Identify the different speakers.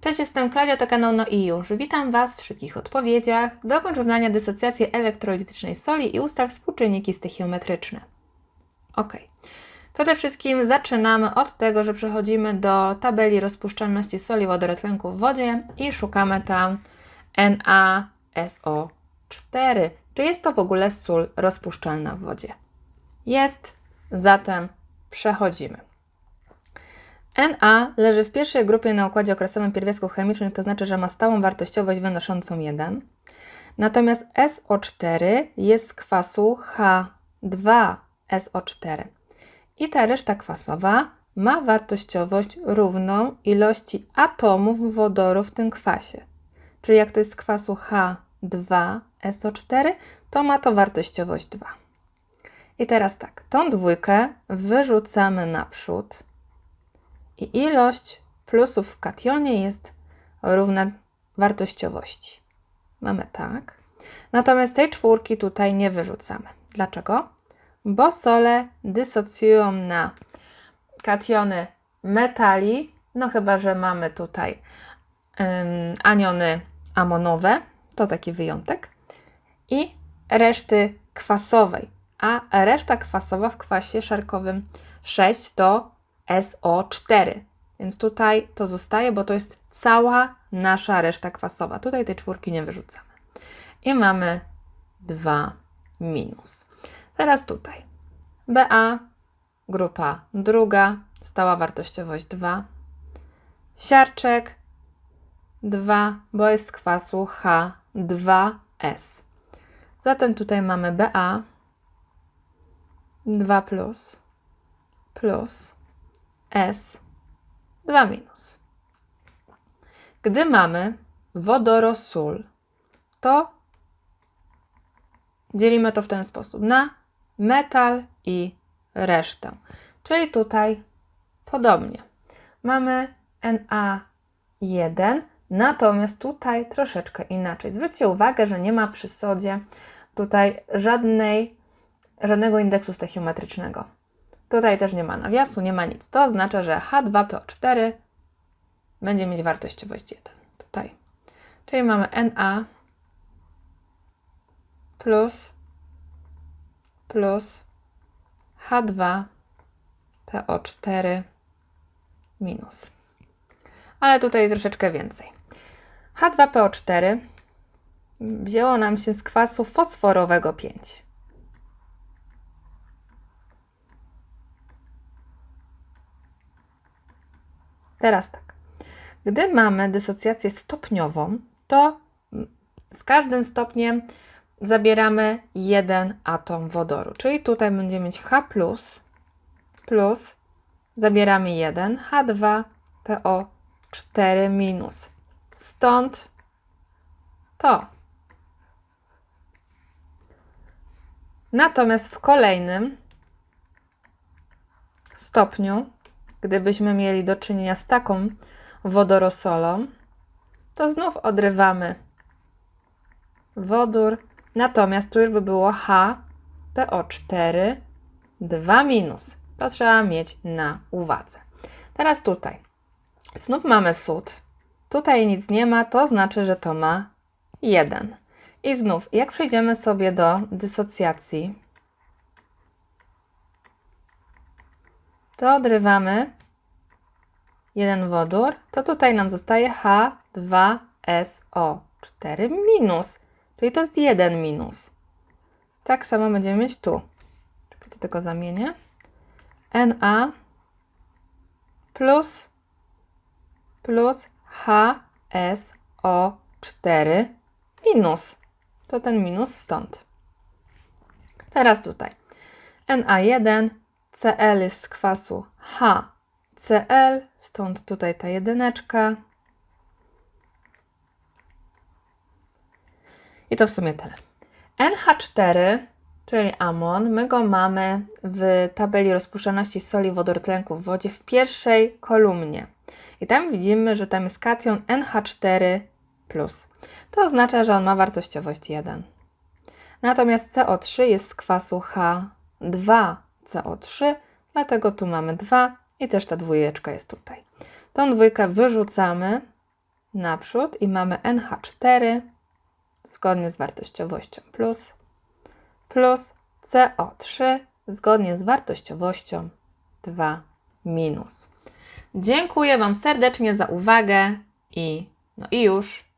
Speaker 1: Cześć, jestem Klaudia, to kanał No i już. Witam Was w szybkich odpowiedziach. Dokończ równania dysocjacji elektrolitycznej soli i ustal współczynniki stoichiometryczne. Ok. Przede wszystkim zaczynamy od tego, że przechodzimy do tabeli rozpuszczalności soli wodorotlenku w wodzie i szukamy tam NaSO4. Czy jest to w ogóle sól rozpuszczalna w wodzie? Jest, zatem przechodzimy. Na leży w pierwszej grupie na układzie okresowym pierwiastków chemicznych, to znaczy, że ma stałą wartościowość wynoszącą 1. Natomiast SO4 jest z kwasu H2SO4. I ta reszta kwasowa ma wartościowość równą ilości atomów wodoru w tym kwasie. Czyli jak to jest z kwasu H2SO4, to ma to wartościowość 2. I teraz tak, tą dwójkę wyrzucamy naprzód. I ilość plusów w kationie jest równa wartościowości. Mamy tak. Natomiast tej czwórki tutaj nie wyrzucamy. Dlaczego? Bo sole dysocjują na kationy metali, no chyba, że mamy tutaj aniony amonowe, to taki wyjątek, i reszty kwasowej. A reszta kwasowa w kwasie szarkowym 6 to SO4. Więc tutaj to zostaje, bo to jest cała nasza reszta kwasowa. Tutaj tej czwórki nie wyrzucamy. I mamy 2 minus. Teraz tutaj. BA, grupa druga, stała wartościowość 2. Siarczek 2, bo jest z kwasu H2S. Zatem tutaj mamy BA 2 plus plus S 2 minus. Gdy mamy wodorosól, to dzielimy to w ten sposób na metal i resztę. Czyli tutaj podobnie. Mamy Na1, natomiast tutaj troszeczkę inaczej. Zwróćcie uwagę, że nie ma przy sodzie tutaj żadnej, żadnego indeksu stachiometrycznego. Tutaj też nie ma nawiasu, nie ma nic. To oznacza, że H2PO4 będzie mieć wartościowość 1. Tutaj. Czyli mamy Na plus plus H2PO4 minus. Ale tutaj troszeczkę więcej. H2PO4 wzięło nam się z kwasu fosforowego 5. Teraz tak. Gdy mamy dysocjację stopniową, to z każdym stopniem zabieramy jeden atom wodoru. Czyli tutaj będziemy mieć H plus, plus zabieramy 1, H2PO4 minus. Stąd to. Natomiast w kolejnym stopniu gdybyśmy mieli do czynienia z taką wodorosolą, to znów odrywamy wodór, natomiast tu już by było HPO4 2 minus. To trzeba mieć na uwadze. Teraz tutaj. Znów mamy sód. Tutaj nic nie ma, to znaczy, że to ma 1. I znów, jak przejdziemy sobie do dysocjacji, to odrywamy jeden wodór, to tutaj nam zostaje H2SO4 minus, czyli to jest 1 minus. Tak samo będziemy mieć tu. Czekajcie, tylko zamienię. Na plus plus HSO4 minus. To ten minus stąd. Teraz tutaj. Na1 Cl jest z kwasu HCl, stąd tutaj ta jedyneczka. I to w sumie tyle. NH4, czyli amon, my go mamy w tabeli rozpuszczalności soli wodortlenku w wodzie w pierwszej kolumnie. I tam widzimy, że tam jest kation NH4+. To oznacza, że on ma wartościowość 1. Natomiast CO3 jest z kwasu H2 CO3, dlatego tu mamy 2 i też ta dwójeczka jest tutaj. Tą dwójkę wyrzucamy naprzód i mamy NH4 zgodnie z wartościowością plus, plus CO3 zgodnie z wartościowością 2 minus. Dziękuję Wam serdecznie za uwagę i no i już.